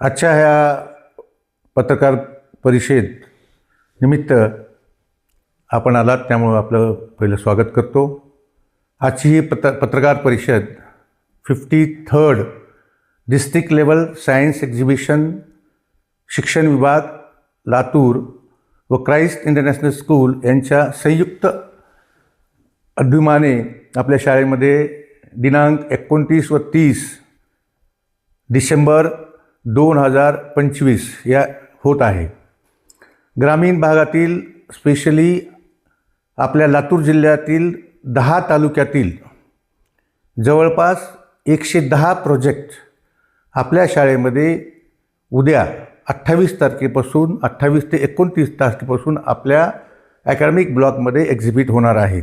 आजच्या ह्या पत्रकार परिषद निमित्त आपण आलात त्यामुळं आपलं पहिलं स्वागत करतो. आजची ही पत्र पत्रकार परिषद fifty third district level science exhibition शिक्षण विभाग लातूर व क्राईस्ट इंटरनॅशनल स्कूल यांच्या संयुक्त अभिमाने आपल्या शाळेमध्ये दिनांक एकोणतीस व तीस डिसेंबर दोन हजार पंचवीस या होत आहे. ग्रामीण भागातील स्पेशली आपल्या लातूर जिल्ह्यातील दहा तालुक्यातील जवळपास एकशे दहा प्रोजेक्ट आपल्या शाळेमध्ये उद्या अठ्ठावीस तारखेपासून अठ्ठावीस ते एकोणतीस तारखेपासून आपल्या अकॅडमिक ब्लॉकमध्ये एक्झिबिट होणार आहेत.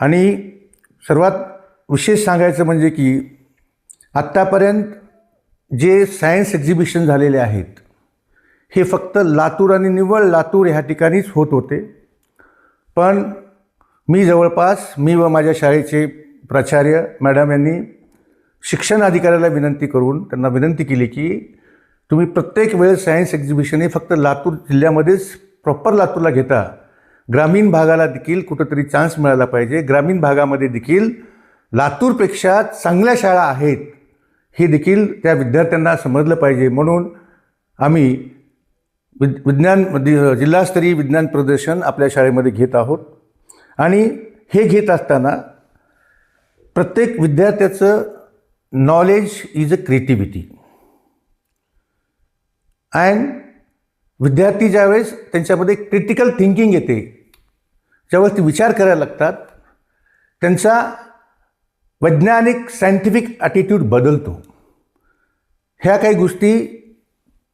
आणि सर्वात विशेष सांगायचं म्हणजे की आत्तापर्यंत जे सायन्स एक्झिबिशन झालेले आहेत हे फक्त लातूर आणि निव्वळ लातूर ह्या ठिकाणीच होत होते. पण मी जवळपास मी व माझ्या शाळेचे प्राचार्य मॅडम यांनी शिक्षण अधिकाऱ्याला विनंती करून त्यांना विनंती केली की तुम्ही प्रत्येक वेळेस सायन्स एक्झिबिशन हे फक्त लातूर जिल्ह्यामध्येच प्रॉपर लातूरला घेता. ग्रामीण भागाला देखील कुठंतरी चान्स मिळाला पाहिजे. ग्रामीण भागामध्ये देखील लातूरपेक्षा चांगल्या शाळा आहेत. हे देखील त्या विद्यार्थ्यांना समजलं पाहिजे. म्हणून आम्ही विद विज्ञान म्हणजे, जिल्हास्तरीय विज्ञान प्रदर्शन आपल्या शाळेमध्ये घेत आहोत. आणि हे घेत असताना प्रत्येक विद्यार्थ्याचं knowledge is a creativity and विद्यार्थी ज्यावेळेस त्यांच्यामध्ये क्रिटिकल थिंकिंग येते ज्यावेळेस ते विचार करायला लागतात त्यांचा वैज्ञानिक सायंटिफिक ॲटिट्यूड बदलतो. ह्या काही गोष्टी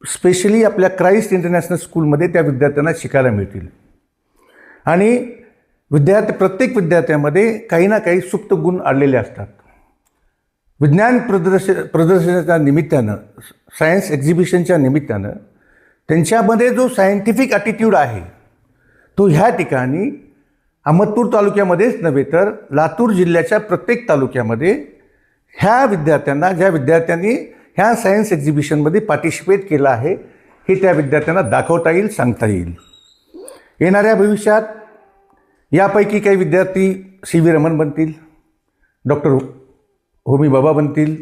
स्पेशली आपल्या क्राईस्ट इंटरनॅशनल स्कूलमध्ये त्या विद्यार्थ्यांना शिकायला मिळतील. आणि विद्यार्थी प्रत्येक विद्यार्थ्यामध्ये काही ना काही सुप्त गुण आलेले असतात. विज्ञान प्रदर्श प्रदर्शनाच्या निमित्तानं सायन्स एक्झिबिशनच्या निमित्तानं त्यांच्यामध्ये जो सायंटिफिक ॲटिट्यूड आहे तो ह्या ठिकाणी अहमदपूर तालुक्यामध्येच नव्हे तर लातूर जिल्ह्याच्या प्रत्येक तालुक्यामध्ये ह्या विद्यार्थ्यांना ज्या विद्यार्थ्यांनी ह्या सायन्स एक्झिबिशनमध्ये पार्टिसिपेट केलं आहे हे त्या विद्यार्थ्यांना दाखवता येईल सांगता येईल. येणाऱ्या भविष्यात यापैकी काही विद्यार्थी सी व्ही रमन बनतील डॉक्टर होमी बाबा बनतील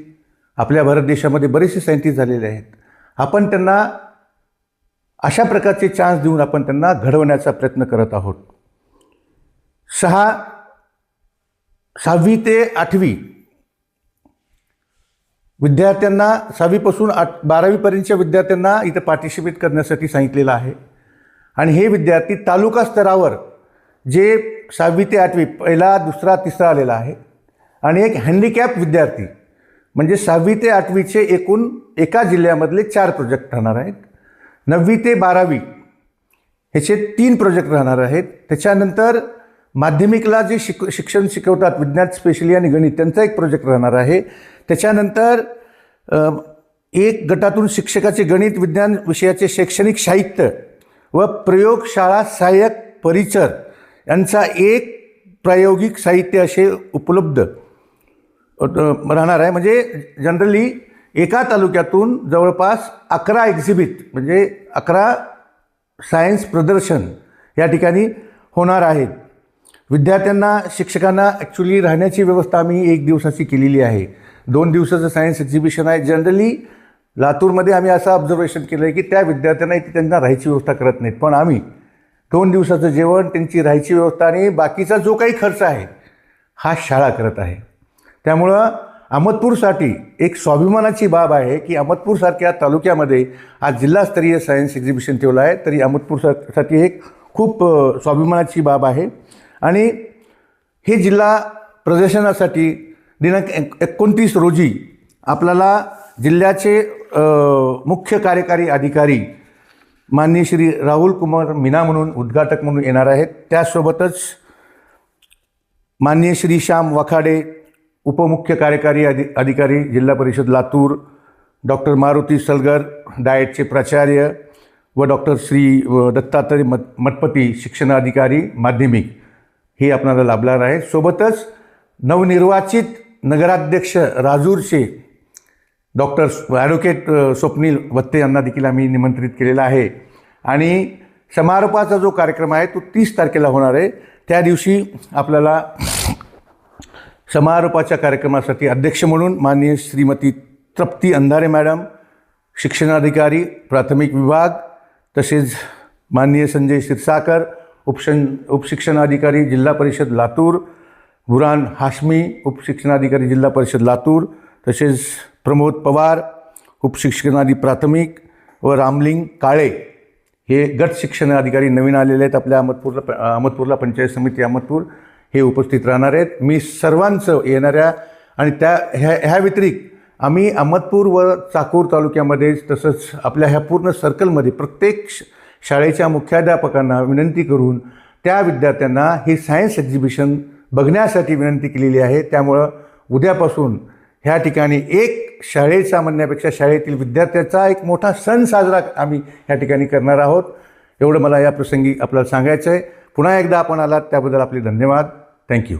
आपल्या भारत देशामध्ये बरेचसे सायंटिस्ट झालेले आहेत. आपण त्यांना अशा प्रकारचे चान्स देऊन आपण त्यांना घडवण्याचा प्रयत्न करत आहोत. सहा सहावी ते आठवी. विद्यार्थ्यांना सहावीपासून आठ बारावीपर्यंतच्या विद्यार्थ्यांना इथं पार्टिसिपेट करण्यासाठी सांगितलेलं आहे. आणि हे विद्यार्थी तालुका स्तरावर जे सहावी ते आठवी पहिला दुसरा तिसरा आलेला आहे. आणि एक हँडिकॅप विद्यार्थी म्हणजे सहावी ते आठवीचे एकूण एका जिल्ह्यामधले चार प्रोजेक्ट राहणार आहेत. नववी ते बारावी ह्याचे तीन प्रोजेक्ट राहणार आहेत. त्याच्यानंतर माध्यमिकला जे शिक शिक्षण शिकवतात विज्ञान स्पेशली आणि गणित त्यांचा एक प्रोजेक्ट राहणार आहे. त्याच्यानंतर एक गटातून शिक्षकाचे गणित विज्ञान विषयाचे शैक्षणिक साहित्य व प्रयोगशाळा सहाय्यक परिचर यांचा एक प्रायोगिक साहित्य असे उपलब्ध राहणार आहे. म्हणजे जनरली एका तालुक्यातून जवळपास अकरा एक्झिबिट म्हणजे अकरा सायन्स प्रदर्शन या ठिकाणी होणार आहेत. विद्यार्थ्यांना शिक्षकांना ॲक्च्युली राहण्याची व्यवस्था आम्ही एक दिवसाची केलेली आहे. दोन दिवसाचं सायन्स एक्झिबिशन आहे. जनरली लातूरमध्ये आम्ही असं ऑब्झर्वेशन केलं आहे की त्या विद्यार्थ्यांना इथे त्यांना राहायची व्यवस्था करत नाहीत. पण आम्ही दोन दिवसाचं जेवण त्यांची राहायची व्यवस्था आणि बाकीचा जो काही खर्च आहे हा शाळा करत आहे. त्यामुळं अहमदपूरसाठी एक स्वाभिमानाची बाब आहे की अहमदपूरसारख्या तालुक्यामध्ये आज जिल्हास्तरीय सायन्स एक्झिबिशन ठेवलं आहे. तरी अहमदपूरसाठी एक खूप स्वाभिमानाची बाब आहे. आणि हे जिल्हा प्रदर्शनासाठी दिनांक एक एकोणतीस रोजी आपल्याला जिल्ह्याचे मुख्य कार्यकारी अधिकारी माननीय श्री राहुल कुमार मीना म्हणून उद्घाटक म्हणून येणार आहेत. त्यासोबतच माननीय श्री श्याम वखाडे उपमुख्य कार्यकारी अधि अधिकारी जिल्हा परिषद लातूर डॉक्टर मारुती सलगर डाएटचे प्राचार्य व डॉक्टर श्री व दत्तात्रय मत मठपती शिक्षणाधिकारी माध्यमिक. हे आपणाला लाभणार आहे. सोबतच नवनिर्वाचित नगराध्यक्ष राजूरचे डॉक्टर ॲडव्होकेट स्वप्नील वत्ते यांना देखील आम्ही निमंत्रित केलेला आहे. आणि समारोपाचा जो कार्यक्रम आहे तो तीस तारखेला होणार आहे. त्या दिवशी आपल्याला समारोपाच्या कार्यक्रमासाठी अध्यक्ष म्हणून माननीय श्रीमती तृप्ती अंधारे मॅडम शिक्षणाधिकारी प्राथमिक विभाग तसेच माननीय संजय शिरसाकर उपशन उपशिक्षणाधिकारी जिल्हा परिषद लातूर बुरान हाशमी उपशिक्षणाधिकारी जिल्हा परिषद लातूर तसेच प्रमोद पवार उपशिक्षणाधी प्राथमिक व रामलिंग काळे हे गट शिक्षणाधिकारी नवीन आलेले आहेत. आपल्या अहमदपूरला अहमदपूरला पंचायत समिती अहमदपूर हे उपस्थित राहणार आहेत. मी सर्वांचं येणाऱ्या आणि त्या ह्या ह्या व्यतिरिक्त आम्ही अहमदपूर व चाकूर तालुक्यामध्ये तसंच आपल्या ह्या पूर्ण सर्कलमध्ये प्रत्येक श- शाळेच्या मुख्याध्यापकांना विनंती करून त्या विद्यार्थ्यांना ही सायन्स एक्झिबिशन बघण्यासाठी विनंती केलेली आहे. त्यामुळं उद्यापासून ह्या ठिकाणी एक शाळेचा म्हणण्यापेक्षा शाळेतील विद्यार्थ्याचा एक मोठा सण साजरा आम्ही ह्या ठिकाणी करणार आहोत. एवढं मला या प्रसंगी आपल्याला सांगायचं आहे पुन्हा एकदा आपण आलात त्याबद्दल आपले धन्यवाद. थँक्यू